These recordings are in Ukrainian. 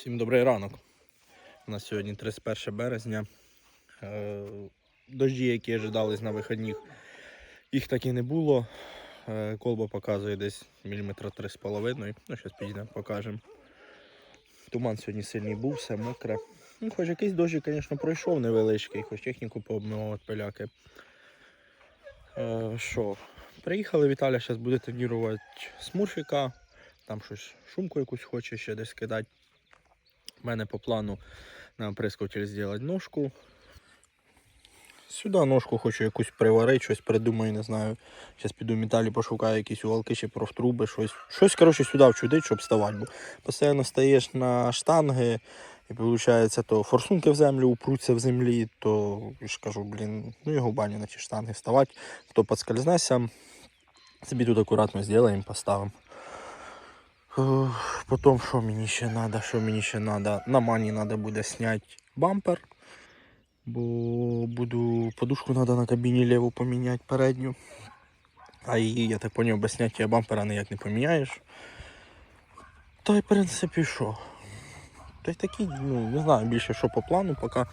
Всім добрий ранок. У нас сьогодні 31 березня. Е, Дожді, які ожидались на вихідних, їх так і не було. Е, Колба показує десь міліметра 3,5. Ну, зараз підійдемо, покажемо. Туман сьогодні сильний був, все мокре. Ну, хоч якийсь дощик, звісно, пройшов невеличкий, хоч техніку пообмивав пиляки. Е, Що? Приїхали, Віталя зараз буде тренувати смурфіка. Там щось шумку якусь хоче ще десь кидати. У мене по плану на оприскуватель зробити ножку. Сюди ножку хочу якусь приварити, щось придумаю, не знаю. Зараз піду в металі пошукаю якісь уголки чи профтруби, щось. Щось, коротше, сюди вчудить, щоб вставати. Бо постійно стаєш на штанги, і виходить, то форсунки в землю упруться в землі, то ж кажу, блін, ну його баню на ті штанги вставати. Хто підскользнеться, собі тут акуратно зробимо, поставимо. Е, Потім, що мені ще треба, що мені ще треба. На мані треба буде зняти бампер. Бо буду подушку треба на кабіні ліву поміняти передню. А її, я так поняв, без зняття бампера ніяк не поміняєш. Та й в принципі що. Та й такі, ну, не знаю більше що по плану, поки.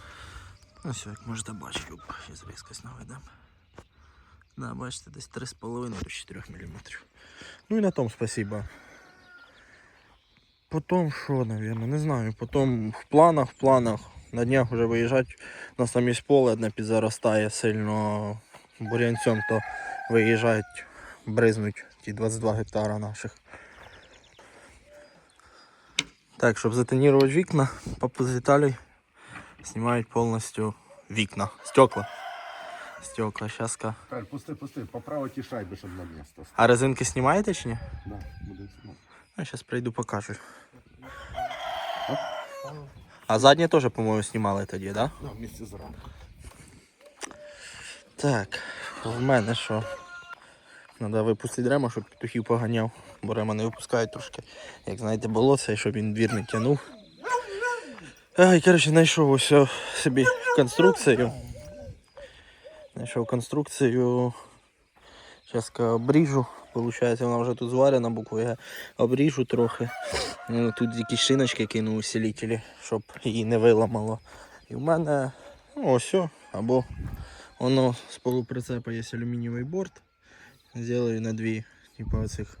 Ось як можете бачити, зараз різкость наведемо. Да, бачите, десь 3,5 до 4 мм. Ну і на тому спасибо. Потом що, наверное, не знаю. Потом в планах, в планах. На днях вже виїжджати. У нас там є поле, одне підзаростає сильно бурянцем, то виїжджають, бризнуть ті 22 гектара наших. Так, щоб затонувати вікна, папа з Віталій знімають повністю вікна, стекла. Стекла, щаска. Каль, пусти, пусти, поправи ті шайби, щоб на місто. А резинки знімаєте чи ні? Да, буде ну, Я сейчас прийду покажу. А заднє теж, по-моєму, знімали тоді, да? да, вместе з рамкою. Так, в мене що? Треба випустити рема, щоб петухів поганяв, бо рема не випускають трошки. Як знаєте, болоце, і щоб він двір не тягнув. Ай, коротше, знайшов ось собі конструкцію. Знайшов конструкцію. Зараз обріжу. Получається, вона вже тут зварена, букву я обріжу трохи. Ну, Тут якісь шиночки кину усилителі, щоб її не виламало. І в мене ну, ось або воно з полуприцепа є алюмінієвий борт. Зроблю на дві типу, оцих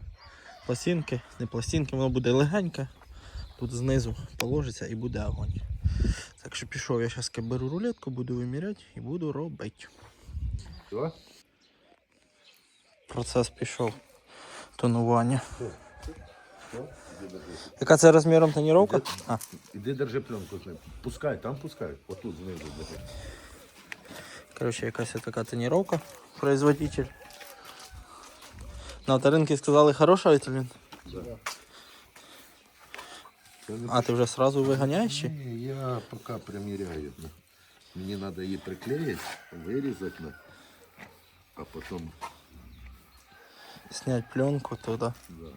пластинки. Не пластинки, воно буде легеньке. Тут знизу положиться і буде огонь. Так що пішов, я зараз беру рулетку, буду виміряти і буду робити. Процес пішов. Тонування. Що? Іди держи. Яка це розміром тоніровка? А, Іди держи пленку. Клим. Пускай, там пускай. Отут знизу держи. коротше, якась така тоніровка. Производитель. На авторинке сказали, хороша вітамін. Да. Це не А ти вже сразу виганяєш? чи? Ні, я поки приміряю. ну. Мені треба її приклеїти, вирізати, ну, а потім Снять пленку туди. Да.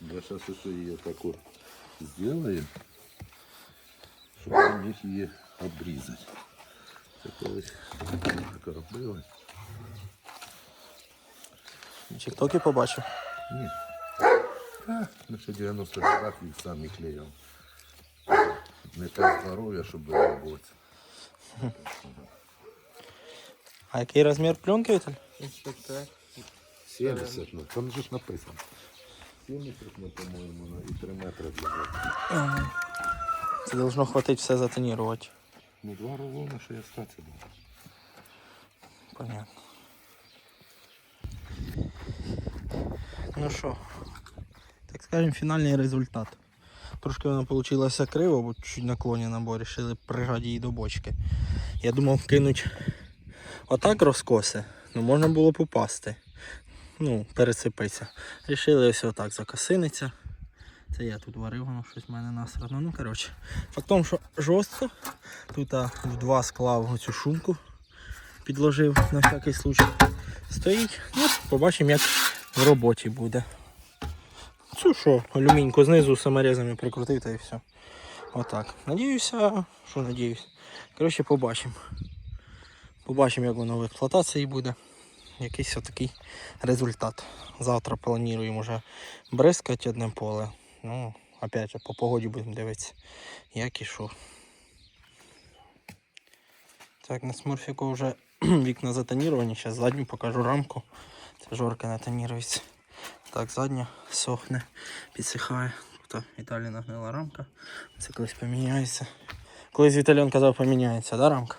Я сейчас еще ее так вот сделаю, чтобы я міг її обрізати. Це колись так робили. Тіктоки побачив. Ні. А, ну ще 90 років їх самі клеїв. Не те здоров'я, щоб роботи. А який розмір пленки, Віталь? 70, ну, там же ж написано. 70, ну, по-моєму, ну, і 3 метри для роботи. Це должно хватить все затонірувати. Ну, два рулона, що я стати буду. Понятно. Ну що, так скажем, фінальний результат. Трошки воно вийшло криво, бо чуть наклонено, бо вирішили прижати її до бочки. Я думав кинуть отак розкоси, ну можна було попасти. Ну, пересипитися. Рішили ось отак закосиниться. Це я тут варив, воно щось в мене насрано. Ну, коротше. Фактом, що жорстко. Тут а, в два склав оцю шумку підложив на всякий случай. Стоїть. Ну, побачимо, як в роботі буде. Цю що, алюміньку знизу саморезами прикрутив та і все. Отак. Надіюся, що надіюсь. Коротше, побачимо. Побачимо, як воно в експлуатації буде. Якийсь отакий результат. Завтра плануємо вже бризкати одне поле. Ну, опять же, по погоді будемо дивитися, як і що. Так, на смурфіку вже вікна затоніровані, зараз задню покажу рамку. Це жорка не тонірується. Так, задня сохне, підсихає. Тут Віталій нагнила рамка. Це колись поміняється. Колись Віталіон казав, поміняється, да, рамка?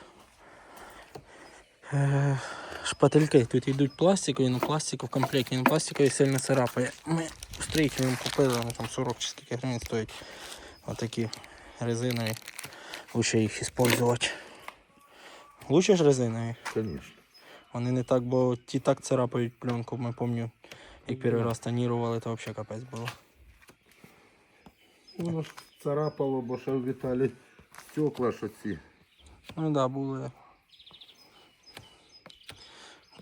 Шпательки тут йдуть пластикові, ну пластику в комплекті, ну пластикові сильно царапає. Ми в строїтельному купили, вони там 40 чи скільки гривень стоять. Отакі резинові. Лучше їх використовувати. Лучше ж резинові. Конечно. Вони не так, бо ті так царапають пленку, ми пам'ятаю, як перший раз тонірували, то взагалі капець було. Воно ж царапало, бо ще в Віталі стекла ж оці. Ну так, да, були.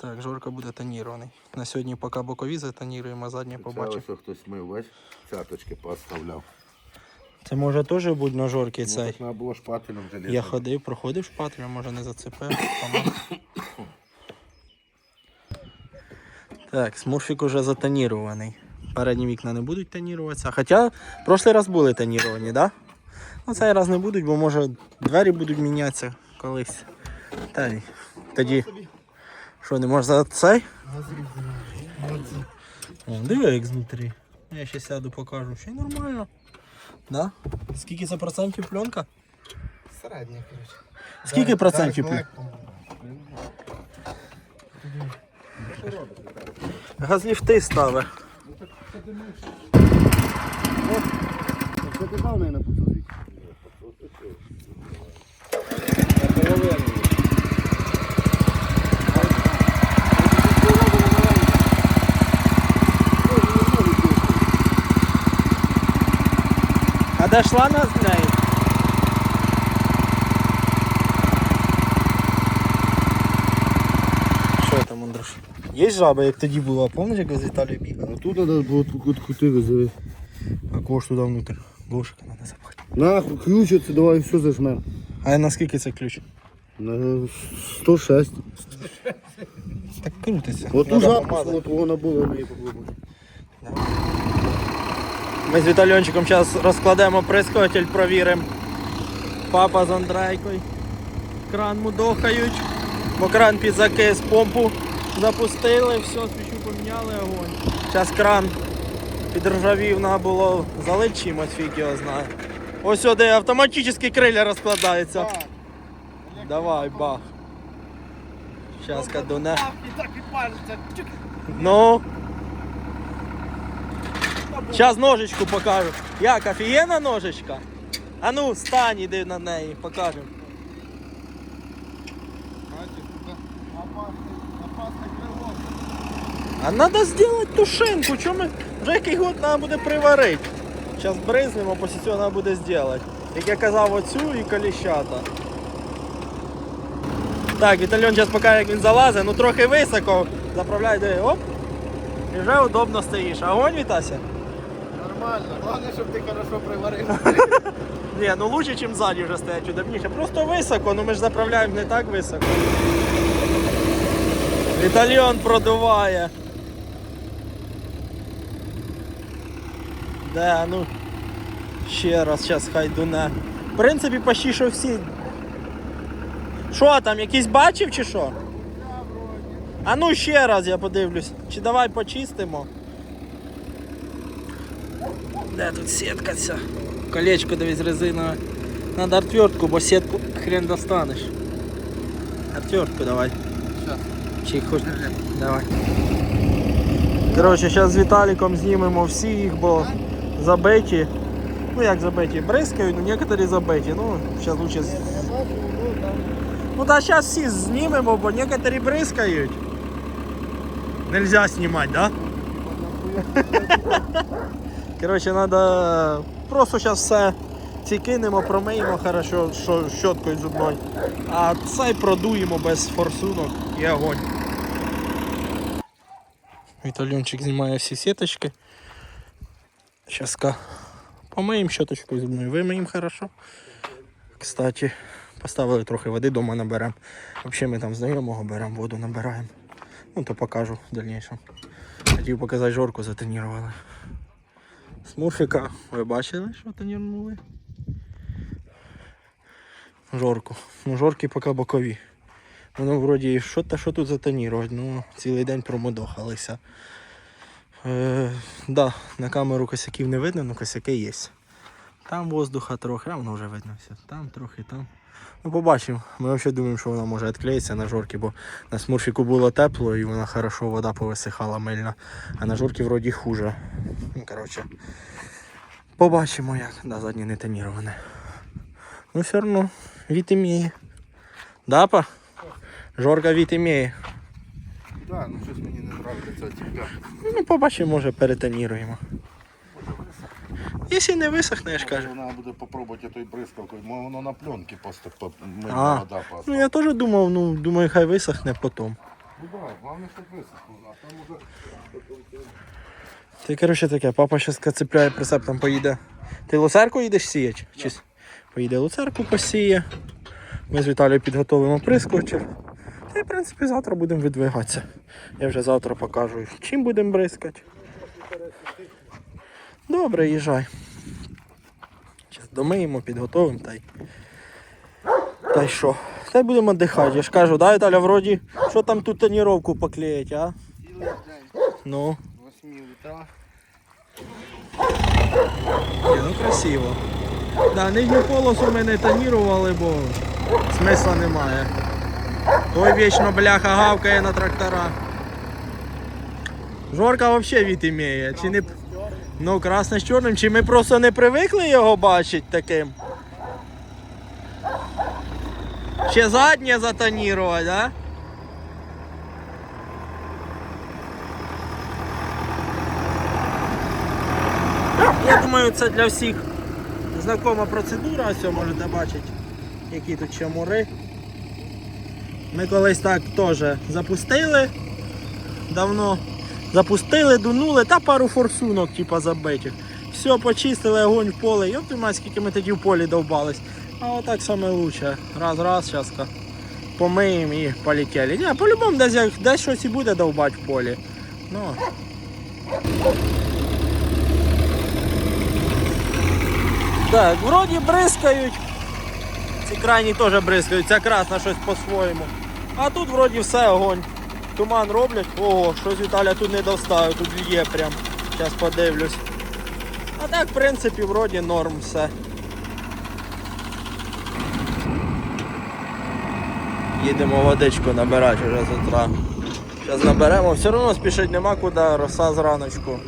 Так, жорка буде тонірований. На сьогодні поки бокові затоніруємо, а заднє Це побачимо. ось хтось мив весь, цяточки поставляв. Це може теж бути на жорки Ну, цей. треба було шпателем железом. Я ходив, проходив шпатлем, може не зацепив. Так, смурфік уже затонірований. Передні вікна не будуть тоніруватися. Хоча в прошлий раз були тоніровані, так? Да? Ну цей раз не будуть, бо може двері будуть мінятися колись. Та й тоді. Що, не можеш за цей? Диви як знутрі. Я ще сяду покажу. Ще й нормально. Да? Скільки це процентів пленка? Середня, коротше. Скільки процентів? пленки? Газліфти ставить. Це ти дав, на пуцовик. А де шла на з неї? Що там, Андрюш? Є жаба, як тоді була, пам'ятаєш, як ви з Віталією бігали? А тут треба було тут кути визови. А кого ж туди внутрь? Глушика треба запхати. Нахуй, ключ оце, давай все зажмем. А наскільки це ключ? На 106. Так крутиться. От ту Надо жабку, от вона була, ми її попробуємо. Ми з Вітальончиком зараз розкладемо прискотель, провіримо. Папа з Андрейкою. Кран мудохають, бо кран під закис, помпу запустили, все, свічу поміняли, огонь. Зараз кран підржавів, треба було залити чимось, фіг його знає. Ось сюди автоматичний криля розкладається. Давай, бах. Зараз кадуне. Ну. Зараз ножичку покажу. Як, офігенна ножичка? А ну, стань, іди на неї, покажемо. А треба зробити тушинку, чому ми вже який год треба буде приварити. Зараз бризнемо, після цього треба буде зробити. Як я казав, оцю і коліщата. Так, Вітальон зараз покаже, як він залазить, ну трохи високо. Заправляй, диви, оп. І вже удобно стоїш. Огонь, Вітася? Нормально, головне, щоб ти хорошо приварив. Ні, ну лучше, ніж ззаді вже стоять удобніше. Просто високо, ну ми ж заправляємо не так високо. Вітальйон продуває. Да, ну. Ще раз, зараз хай дуне. В принципі, почти що всі. Що там, якийсь бачив чи що? А ну ще раз я подивлюсь. Чи давай почистимо. Де тут сітка ця? Колечко дивись резинове. Надо отвертку, бо сітку хрен достанеш. Отвертку давай. Щас. Чи хочеш? Давай. Коротше, зараз з Віталіком знімемо всі їх, бо забиті. Ну як забиті? Бризкають, ну некоторі забиті. Ну, зараз лучше. з- Ну та зараз всі знімемо, бо некоторі бризкають. Нельзя знімати, да? Коротше, треба просто зараз все ці кинемо, промиємо хорошо що, щоткою зубною. А цей продуємо без форсунок і огонь. Віталюнчик знімає всі сіточки. Зараз помиємо щоточкою зубною, вимиємо хорошо. Кстати, поставили трохи води, дома наберемо. Взагалі ми там знайомого беремо, воду набираємо. Ну то покажу в дальнейшем. Хотів показати жорку затонірували. Смурфіка, ви бачили, що тонірнули? Жорку. Ну, жорки поки бокові. Воно вроді, що та що тут затонірувати? Ну, цілий день промодохалися. Е, да, на камеру косяків не видно, але косяки є. Там воздуха трохи, а воно вже видно все. Там трохи, там. Ну, побачимо. Ми взагалі думаємо, що вона може відклеїтися на жорки, бо на смурфіку було тепло і вона хорошо вода повисихала мильна. А на жорки вроді хуже. Ну, коротше. Побачимо як. Да, заднє не тоніроване. Ну все одно, від імеє. Да, па? Жорка від імеє. Да, ну щось мені не подобається. Ну, побачимо, може перетоніруємо. Якщо не висохне, я ж кажу. Треба буде попробувати той бризкалкою, воно на пленці просто по А, вода по Ну я теж думав, ну думаю, хай висохне потім. Ну да, головне, щоб висохло, а там уже... Ти коротше таке, папа зараз цепляє прицептом поїде. Ти луцерку їдеш сіяти? Чи с- поїде луцерку посіє. Ми з Віталією підготовимо прискочів. Та й в принципі завтра будемо видвигатися. Я вже завтра покажу, чим будемо бризкати. Добре, їжджай. Зараз домиємо, підготовимо та й. Та й що? Та й будемо віддихати. Я ж кажу, да, Віталя, вроді, що там тут тоніровку поклеїть, а? Ну. 8 утра. Ну красиво. Да, нижню полосу ми не тонірували, бо смисла немає. Той вічно бляха гавкає на трактора. Жорка взагалі від імеє. Чи не... Ну, красне з чорним, чи ми просто не привикли його бачити таким? Ще заднє затонірувати, а? Я думаю, це для всіх знакома процедура, ось можете бачити, які тут чамури. Ми колись так теж запустили. Давно запустили, дунули та пару форсунок, типа забитих. Все, почистили, огонь в поле. Йоп ти мать, скільки ми тоді в полі довбались. А отак саме лучше. Раз, раз, зараз помиємо і полетіли. Ні, по-любому десь, десь щось і буде довбати в полі. Ну, Так, вроді бризкають. Ці крайні теж бризкають, ця красна щось по-своєму. А тут вроді все огонь. Туман роблять. Ого, щось Віталя тут не доставив, тут є прям. Зараз подивлюсь. А так, в принципі, вроді норм все. Їдемо водичку набирати вже з. Зараз наберемо, все одно спішити нема куди, роса зраночку.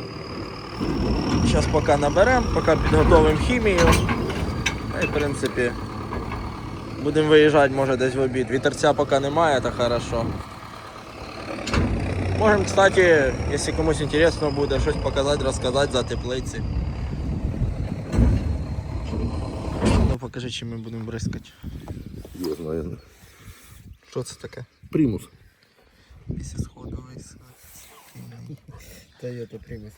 Зараз поки наберемо, поки підготовимо хімію. Й в принципі будемо виїжджати може десь в обід. Вітерця поки немає, то хорошо. Можемо, кстати, якщо комусь інтересно буде щось показати, розказати за теплиці. Ну покажи, чим ми будемо бризкати. Я знаю. Що це таке? Примус. Після сходовий Та є то примус.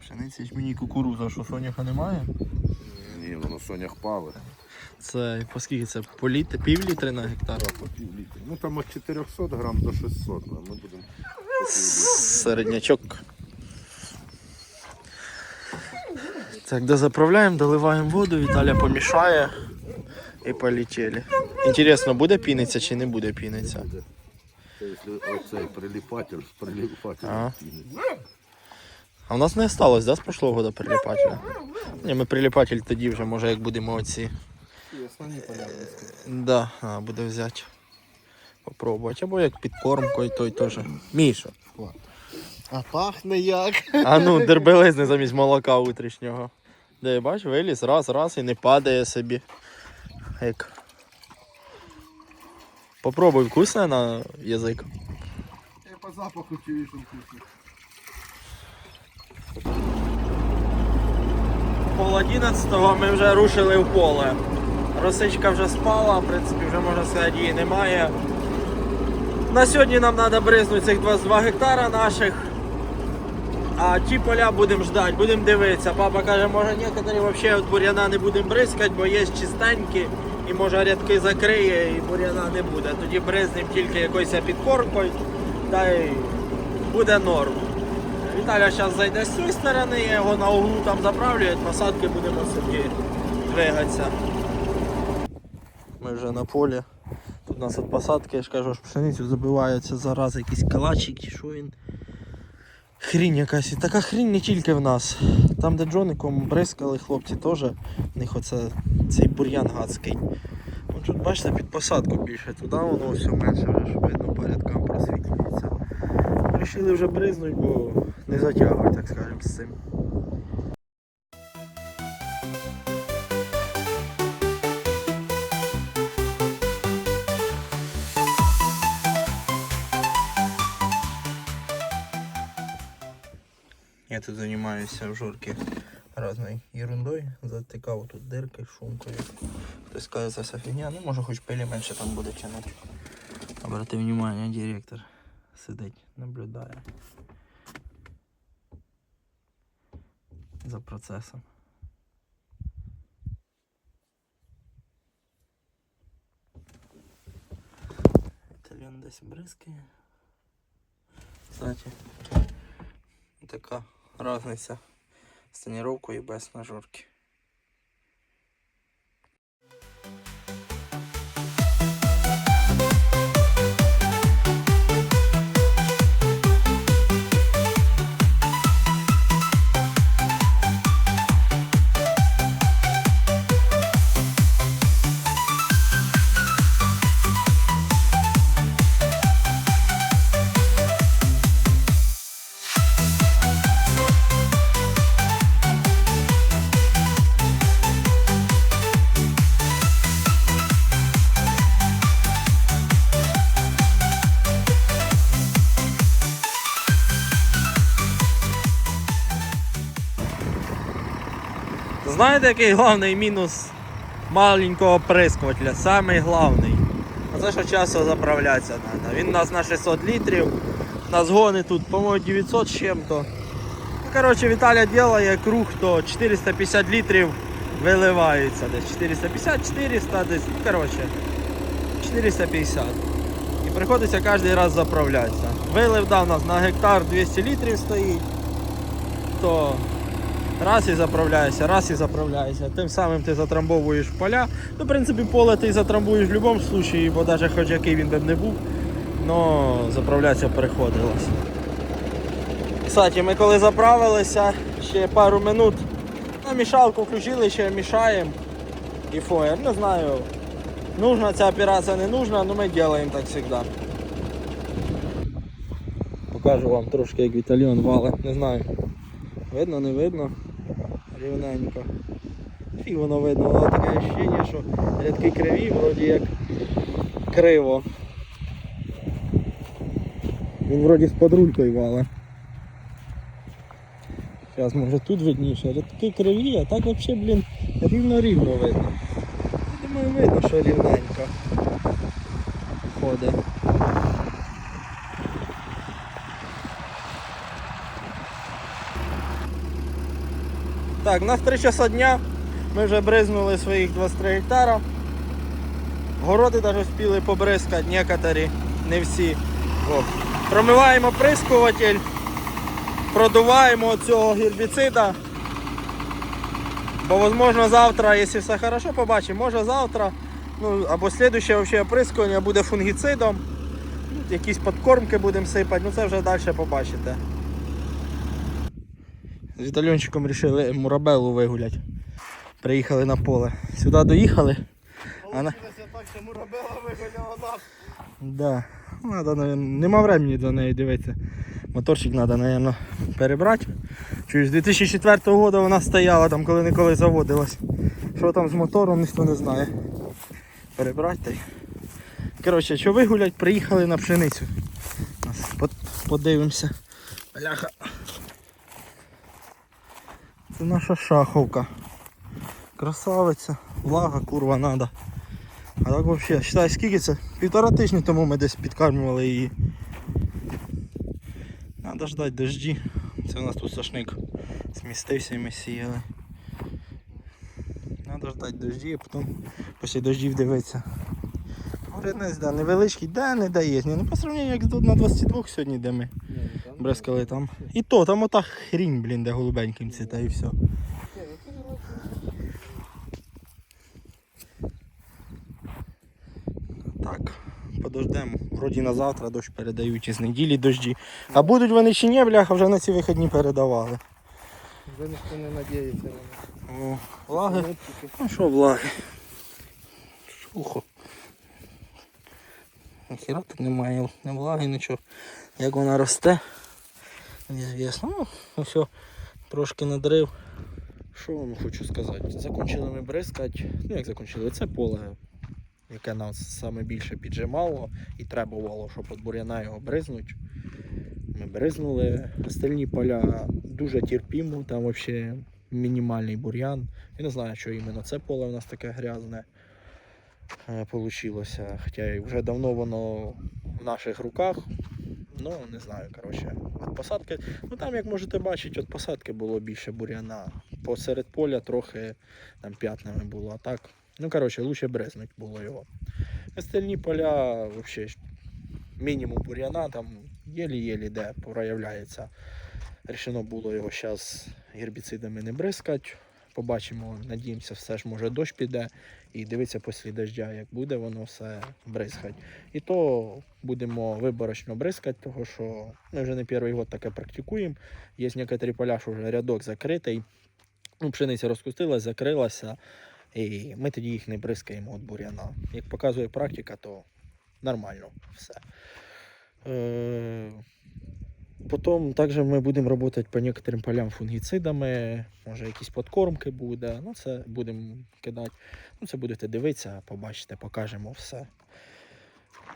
Пшениці мені кукуруза, що соняха немає? Ні, воно сонях пали. Це по скільки це? По літ... пів літри на гектар? По пів літра. Ну там від 400 грам до 600, а ми будемо Середнячок. Так, дозаправляємо, доливаємо воду, Віталя помішає і полетіли. Інтересно, буде піниться чи не буде піниться? Це якщо оцей приліпатель, приліпатель. Ага. А в нас не осталось, да, з прошлого года приліпателя? Ні, ми приліпатель тоді вже, може, як будемо оці. Основні порядки. Да, а, буде взяти. Попробувати. Або як підкормкою той теж. Міша. А пахне як. А ну, дербелезний замість молока утрішнього. Де бач, виліз, раз, раз і не падає собі. Як. Попробуй вкусне на язик. Я по запаху чую, що вкусно. Пол одинадцятого ми вже рушили в поле. Росичка вже спала, в принципі, вже можна сказати, її немає. На сьогодні нам треба бризнути цих 22 гектара наших. А ті поля будемо ждати, будемо дивитися. Папа каже, може некоторі взагалі від бур'яна не будемо бризкати, бо є чистенькі і може рядки закриє і бур'яна не буде. Тоді бризнемо тільки якоюсь підкормкою. та й буде норм. Віталя зараз зайде з цієї сторони, я його на углу там заправлю, посадки будемо собі двигатися. Ми вже на полі. Тут у нас від посадки, я ж кажу, аж пшеницю забиваються зараз якийсь калачик чи що він. Хрінь якась. Така хрінь не тільки в нас. Там, де джоником бризкали хлопці, теж в них оце цей бур'ян гадський. От тут бачите, під посадку більше, туди воно все менше вже ж видно порядкам просвітлюється. Рішили вже бризнуть, бо не затягують, так скажемо, з цим. Тут занимаюсь в жорке разной ерундой. Затикав тут дирки шумкою. Хтось каже, це вся фігня. Ну може хоч пилі менше там буде тянути. Обрати внимание, директор сидить, наблюдає за процесом. Італіан десь бризкає. Кстати, така різниця з тонировкою без нажорки. Знаєте, який головний мінус маленького прискувателя? Самий головний. Оце що часто заправлятися треба. Він у нас на 600 літрів. На згони тут, по-моєму, 900 з чим-то. Ну, коротше, Віталя ділає круг, то 450 літрів виливається десь. 450-400 десь. Ну, коротше, 450. І приходиться кожен раз заправлятися. Вилив да, у нас на гектар 200 літрів стоїть. То Раз і заправляєшся, раз і заправляєшся. Тим самим ти затрамбовуєш поля. Ну, в принципі, поле ти затрамбуєш в будь-якому випадку, бо навіть хоч який він би не був, но заправлятися приходилось. Кстати, ми коли заправилися, ще пару минут на мішалку включили, ще мішаємо. І фоєр. Не знаю, нужна ця операція, не нужна, але ми робимо так завжди. Покажу вам трошки, як Віталіон валить, не знаю. Видно, не видно. Рівненько. І воно видно, воно таке ощущення, що рядки криві, вроді як криво. Він вроді з подрулькою вала. Зараз може тут видніше, рядки криві, а так взагалі, блін, рівно-рівно видно. Думаю, видно, що рівненько ходить. Так, на 3 часа дня ми вже бризнули своїх 23 гектара. Городи навіть встигли побризкати, некоторі, не всі. О. Промиваємо прискуватель, продуваємо цього гербіцида. Бо можливо завтра, якщо все хорошо побачимо, може завтра, ну або слідуще оприскування буде фунгіцидом. Якісь подкормки будемо сипати, ну це вже далі побачите. З Вітальончиком вирішили мурабелу вигуляти. Приїхали на поле. Сюди доїхали. А на... так, що мурабела виганяла нас. Да. Надо, наверно, нема времени до неї дивитися. Моторчик треба, мабуть, перебрати. Чуєш, з 2004 року вона стояла там, коли ніколи заводилась. Що там з мотором, ніхто не знає. Перебрати та й. Коротше, що вигулять, приїхали на пшеницю. Подивимося. Бляха. Це наша шаховка. Красавиця, влага, курва надо. А так взагалі, считай, скільки це? Півтора тижні тому ми десь підкармлювали її. Надо ждати дожді. Це у нас тут сошник змістився і ми сіяли. Надо ждати дожді, а потім після дождів дивитися. Принес, да, невеличкий, де не дає. Ну по сравненню як на 22 сьогодні, де ми бризкали там. І то, там ота хрінь, блін, де голубеньким цвіта і все. Так, подождемо. Вроді на завтра дощ передають із неділі дожді. А будуть вони чи ні, бляха, вже на ці вихідні передавали. Вже ніхто не надіється на О, влаги. Ну що влаги? Сухо. Ніхіра тут немає ні влаги, нічого. Як вона росте. Незвісно. Ну, все, трошки надрив. Що вам хочу сказати? Закончили ми бризкати. Ну як закончили? Це поле, яке нас саме більше піджимало і требувало, щоб от бур'яна його бризнуть. Ми бризнули. Остальні поля дуже терпімо, там взагалі мінімальний бур'ян. Я не знаю, що іменно це поле у нас таке грязне е, получилося. Хоча вже давно воно в наших руках. Ну, не знаю, коротше, від посадки. Ну там, як можете бачити, від посадки було більше бур'яна. Посеред поля трохи там п'ятнами було. А так, ну коротше, лучше брезнуть було його. Остальні поля взагалі мінімум бур'яна, там єлі-єлі де проявляється. Рішено було його зараз гербіцидами не бризкати. Побачимо, надіємося, все ж може дощ піде. І дивитися після дождя, як буде воно все бризкати. І то будемо виборочно бризкати, тому що ми вже не перший год таке практикуємо. Є некоторі поля, що вже рядок закритий. Ну, пшениця розкустилась, закрилася, і ми тоді їх не бризкаємо від бур'яна. Як показує практика, то нормально все. Е, Потім також ми будемо працювати по некоторим полям фунгіцидами, може якісь подкормки буде. Ну, це будемо кидати. Ну, це будете дивитися, побачите, покажемо все.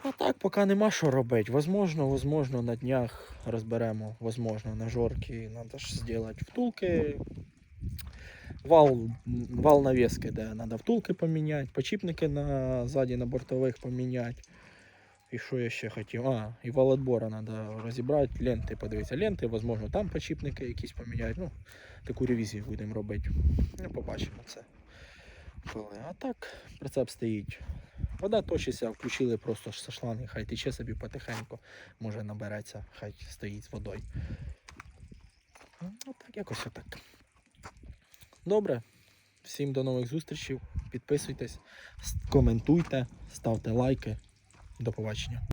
А так, поки нема що робити. Возможно, возможно, на днях розберемо, возможно, на жорки треба ж зробити втулки. Вал, вал навески, де треба втулки поміняти, почіпники на, ззаді на бортових поміняти. І що я ще хотів? А, і вал отбора треба розібрати, ленти подивитися. Ленти, можливо, там почіпники якісь поміняти. Ну, таку ревізію будемо робити. Ну, побачимо це. А так, прицеп стоїть. Вода точиться, включили просто со шланги, хай тече собі потихеньку, може набереться, хай стоїть з водою. Ну, так, якось отак. Добре. Всім до нових зустрічей. Підписуйтесь, коментуйте, ставте лайки. До побачення.